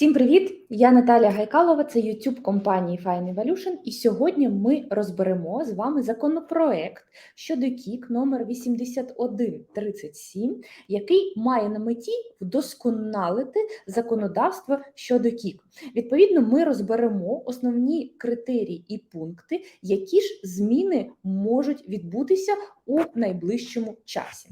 Всім привіт! Я Наталя Гайкалова, це YouTube компанії Fine Evolution, і сьогодні ми розберемо з вами законопроект щодо КІК номер 8137, який має на меті вдосконалити законодавство щодо КІК. Відповідно, ми розберемо основні критерії і пункти, які ж зміни можуть відбутися у найближчому часі.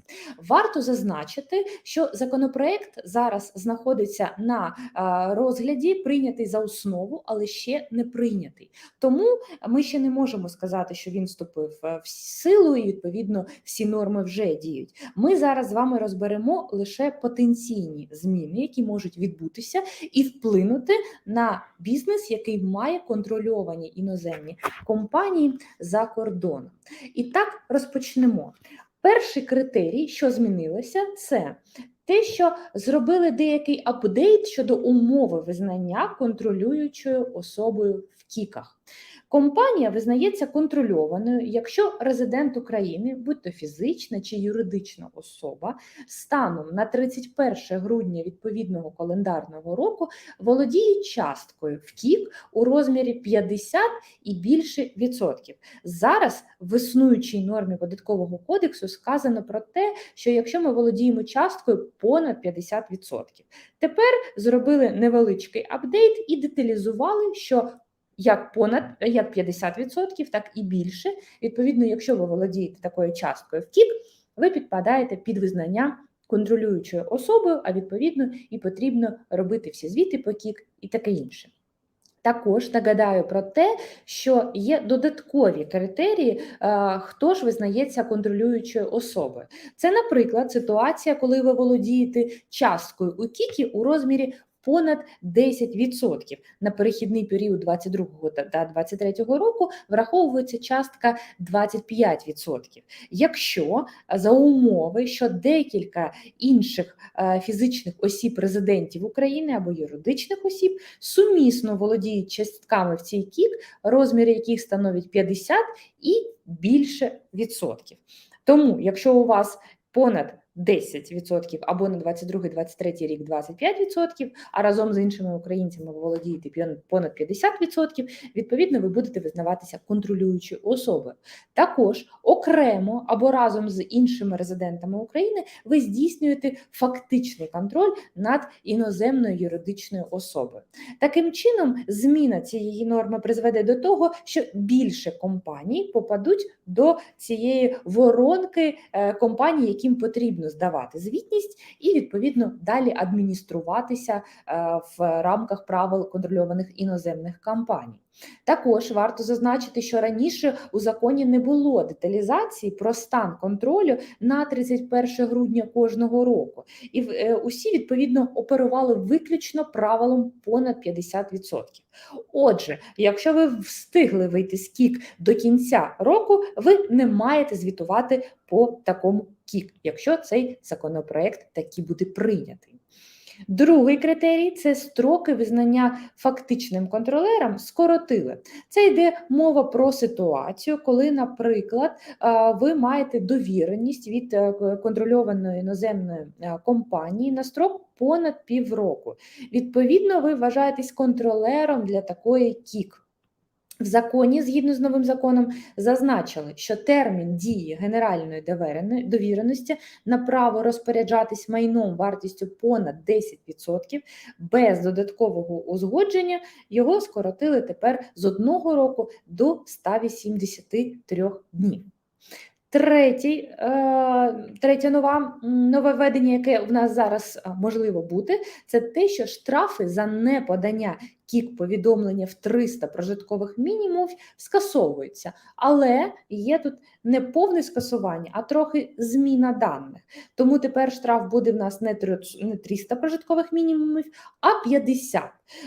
Варто зазначити, що законопроект зараз знаходиться на а, розгляді, прийнятий за основу, але ще не прийнятий. Тому ми ще не можемо сказати, що він вступив е, в силу, і відповідно всі норми вже діють. Ми зараз з вами розберемо лише потенційні зміни, які можуть відбутися і вплинути на бізнес, який має контрольовані іноземні компанії за кордоном. І так розпочнемо. Перший критерій, що змінилося, це те, що зробили деякий апдейт щодо умови визнання контролюючою особою в кіках. Компанія визнається контрольованою, якщо резидент України, будь то фізична чи юридична особа, станом на 31 грудня відповідного календарного року володіє часткою в КІК у розмірі 50 і більше відсотків. Зараз в існуючій нормі податкового кодексу сказано про те, що якщо ми володіємо часткою понад 50%. Тепер зробили невеличкий апдейт і деталізували, що як понад як 50%, так і більше. Відповідно, якщо ви володієте такою часткою в КІК, ви підпадаєте під визнання контролюючою особою, а відповідно і потрібно робити всі звіти по КІК і таке інше. Також нагадаю про те, що є додаткові критерії, хто ж визнається контролюючою особою. Це, наприклад, ситуація, коли ви володієте часткою у Кікі у розмірі понад 10%. На перехідний період 22 та 23 року враховується частка 25%. Якщо за умови, що декілька інших фізичних осіб резидентів України або юридичних осіб сумісно володіють частками в цій кік, розміри яких становить 50 і більше відсотків. Тому, якщо у вас понад 10% або на 22-23 рік 25%, а разом з іншими українцями ви володієте понад 50%, відповідно, ви будете визнаватися контролюючою особою. Також окремо або разом з іншими резидентами України ви здійснюєте фактичний контроль над іноземною юридичною особою. Таким чином, зміна цієї норми призведе до того, що більше компаній попадуть до цієї воронки е, компаній, яким потрібно здавати звітність і відповідно далі адмініструватися е, в рамках правил контрольованих іноземних компаній. Також варто зазначити, що раніше у законі не було деталізації про стан контролю на 31 грудня кожного року, і е, усі відповідно оперували виключно правилом понад 50%. Отже, якщо ви встигли вийти з кік до кінця року, ви не маєте звітувати по такому кік, якщо цей законопроект таки буде прийнятий. Другий критерій це строки визнання фактичним контролером скоротили. Це йде мова про ситуацію, коли, наприклад, ви маєте довіреність від е, контрольованої іноземної е, компанії на строк понад півроку. Відповідно, ви вважаєтесь контролером для такої кік. В законі, згідно з новим законом, зазначили, що термін дії генеральної довіреності на право розпоряджатись майном вартістю понад 10% без додаткового узгодження його скоротили тепер з одного року до 183 днів. Третій, е, Третє нова, нове введення, яке в нас зараз можливо бути, це те, що штрафи за неподання кік повідомлення в 300 прожиткових мінімумів скасовуються, але є тут не повне скасування, а трохи зміна даних. Тому тепер штраф буде в нас не 300 прожиткових мінімумів, а 50.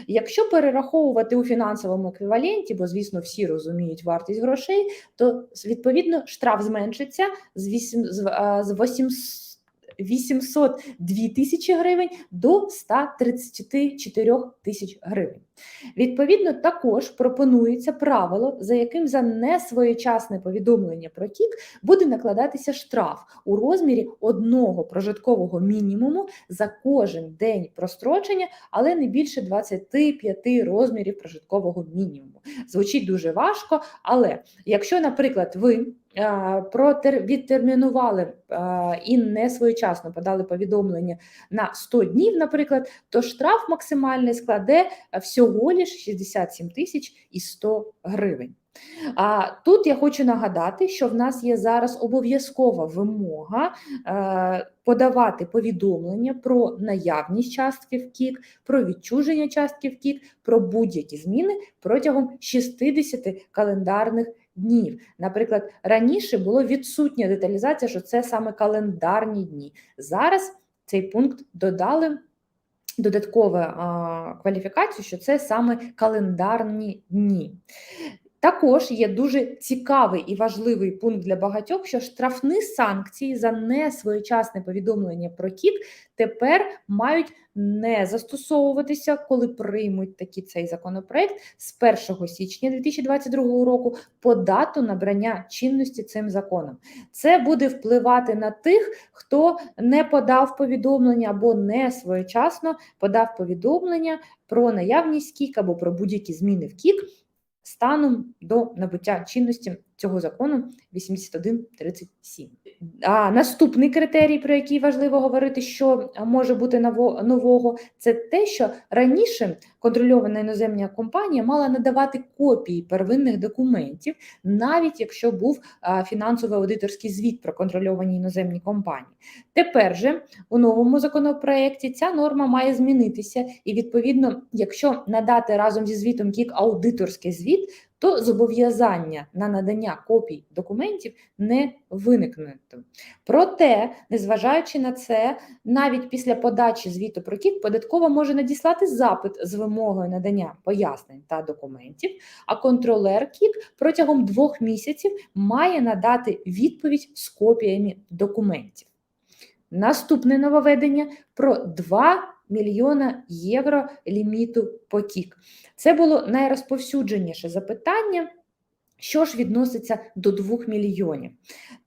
Якщо перераховувати у фінансовому еквіваленті, бо, звісно, всі розуміють вартість грошей, то відповідно штраф зменшиться з 800 802 тисячі гривень до 134 тисяч гривень. Відповідно, також пропонується правило, за яким за несвоєчасне повідомлення про тік буде накладатися штраф у розмірі одного прожиткового мінімуму за кожен день прострочення, але не більше 25 розмірів прожиткового мінімуму. Звучить дуже важко, але якщо, наприклад, ви протер- відтермінували е, і не своєчасно подали повідомлення на 100 днів, наприклад, то штраф максимальний складе е, всього лиш 67 тисяч і 100 гривень. А тут я хочу нагадати, що в нас є зараз обов'язкова вимога е, подавати повідомлення про наявність частки в КІК, про відчуження частки в КІК, про будь-які зміни протягом 60 календарних днів. Наприклад, раніше було відсутня деталізація, що це саме календарні дні. Зараз цей пункт додали додаткову кваліфікацію, що це саме календарні дні. Також є дуже цікавий і важливий пункт для багатьох, що штрафні санкції за несвоєчасне повідомлення про тік тепер мають не застосовуватися, коли приймуть такі цей законопроект з 1 січня 2022 року по дату набрання чинності цим законом. Це буде впливати на тих, хто не подав повідомлення або не своєчасно подав повідомлення про наявність КІК або про будь-які зміни в КІК станом до набуття чинності цього закону 8137. А наступний критерій, про який важливо говорити, що може бути ново- нового, це те, що раніше контрольована іноземна компанія мала надавати копії первинних документів, навіть якщо був а, фінансовий аудиторський звіт про контрольовані іноземні компанії. Тепер же у новому законопроекті ця норма має змінитися, і відповідно, якщо надати разом зі звітом КІК аудиторський звіт, то зобов'язання на надання копій документів не виникне. Проте, незважаючи на це, навіть після подачі звіту про КІК податкова може надіслати запит з вимогою надання пояснень та документів, а контролер КІК протягом двох місяців має надати відповідь з копіями документів. Наступне нововведення про 2 мільйона євро ліміту потік. Це було найрозповсюдженіше запитання. Що ж відноситься до 2 мільйонів?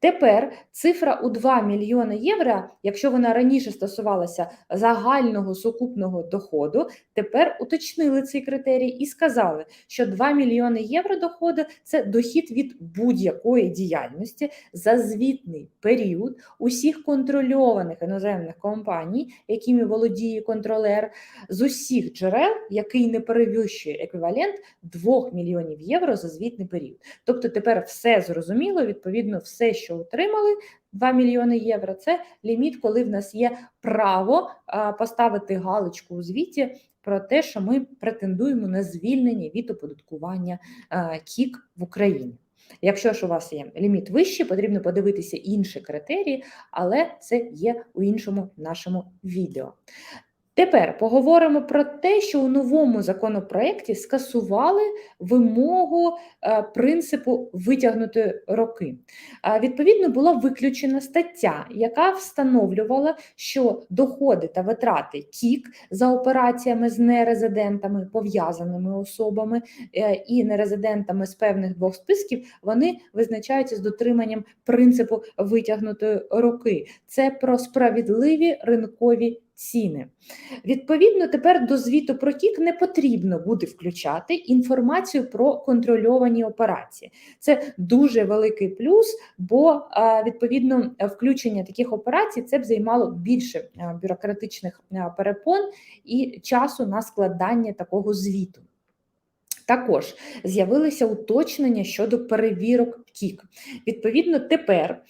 Тепер цифра у 2 мільйони євро, якщо вона раніше стосувалася загального сукупного доходу, тепер уточнили цей критерій і сказали, що 2 мільйони євро доходу це дохід від будь-якої діяльності за звітний період усіх контрольованих іноземних компаній, якими володіє контролер, з усіх джерел, який не перевищує еквівалент 2 мільйонів євро за звітний період. Тобто тепер все зрозуміло, відповідно, все, що отримали, 2 мільйони євро, це ліміт, коли в нас є право поставити галочку у звіті про те, що ми претендуємо на звільнення від оподаткування КІК в Україні. Якщо ж у вас є ліміт вищий, потрібно подивитися інші критерії, але це є у іншому нашому відео. Тепер поговоримо про те, що у новому законопроекті скасували вимогу е, принципу витягнути роки. Відповідно, була виключена стаття, яка встановлювала, що доходи та витрати КІК за операціями з нерезидентами, пов'язаними особами е, і нерезидентами з певних двох списків, вони визначаються з дотриманням принципу витягнутої роки. Це про справедливі ринкові ціни. Відповідно, тепер до звіту про тік не потрібно буде включати інформацію про контрольовані операції. Це дуже великий плюс, бо відповідно включення таких операцій це б займало більше бюрократичних перепон і часу на складання такого звіту. Також з'явилися уточнення щодо перевірок КІК. Відповідно, тепер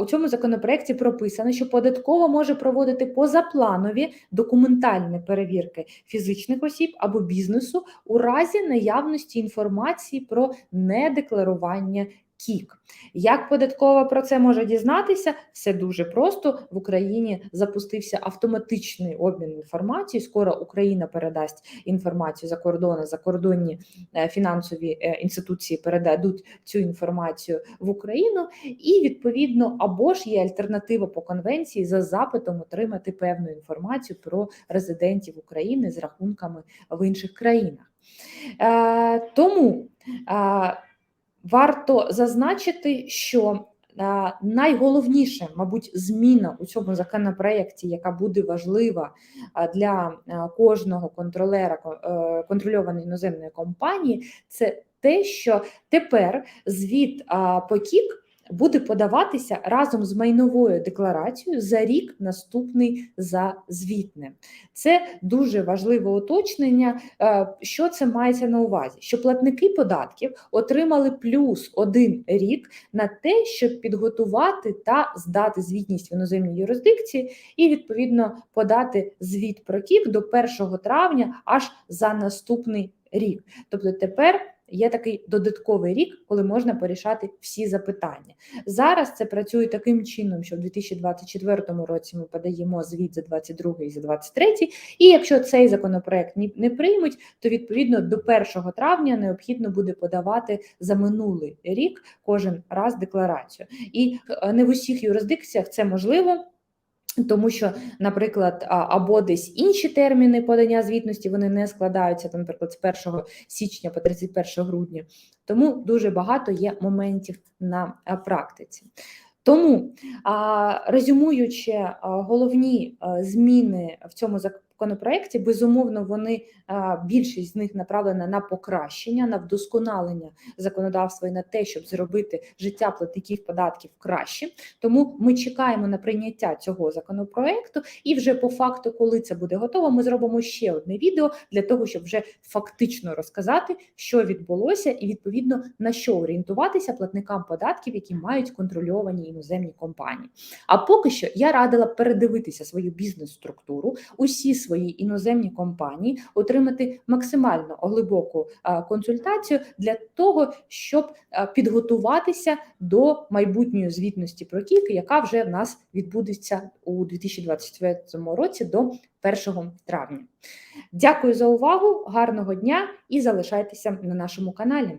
у цьому законопроекті прописано, що податкова може проводити позапланові документальні перевірки фізичних осіб або бізнесу у разі наявності інформації про недекларування КІК. Як податкова про це може дізнатися? Все дуже просто. В Україні запустився автоматичний обмін інформацією. Скоро Україна передасть інформацію за кордони, закордонні е, фінансові е, інституції передадуть цю інформацію в Україну, і відповідно або ж є альтернатива по конвенції за запитом отримати певну інформацію про резидентів України з рахунками в інших країнах. Е, Тому варто зазначити, що е, найголовніше, мабуть, зміна у цьому законопроєкті, яка буде важлива е, для е, кожного контролера контрольованої іноземної компанії, це те, що тепер звіт а, по КІК буде подаватися разом з майновою декларацією за рік наступний за звітним. Це дуже важливе уточнення. Е, Що це мається на увазі? Що платники податків отримали плюс один рік на те, щоб підготувати та здати звітність в іноземній юрисдикції, і відповідно подати звіт про КІК до 1 травня аж за наступний рік. Тобто тепер є такий додатковий рік, коли можна порішати всі запитання. Зараз це працює таким чином, що в 2024 році ми подаємо звіт за 22 і за 23, і якщо цей законопроект не приймуть, то відповідно до 1 травня необхідно буде подавати за минулий рік кожен раз декларацію. І е, не в усіх юрисдикціях це можливо. Тому що, наприклад, або десь інші терміни подання звітності вони не складаються, там, наприклад, з 1 січня по 31 грудня. Тому дуже багато є моментів на практиці. Тому, резюмуючи головні зміни в цьому законопроекті, безумовно, вони більшість з них направлена на покращення, на вдосконалення законодавства і на те, щоб зробити життя платників податків краще. Тому ми чекаємо на прийняття цього законопроекту, і вже по факту, коли це буде готово, ми зробимо ще одне відео для того, щоб вже фактично розказати, що відбулося, і відповідно на що орієнтуватися платникам податків, які мають контрольовані іноземні компанії. А поки що я радила передивитися свою бізнес-структуру, усі свої іноземні компанії, отримати максимально глибоку консультацію для того, щоб підготуватися до майбутньої звітності про КІК, яка вже в нас відбудеться у 2024 році до 1 травня. Дякую за увагу, гарного дня і залишайтеся на нашому каналі.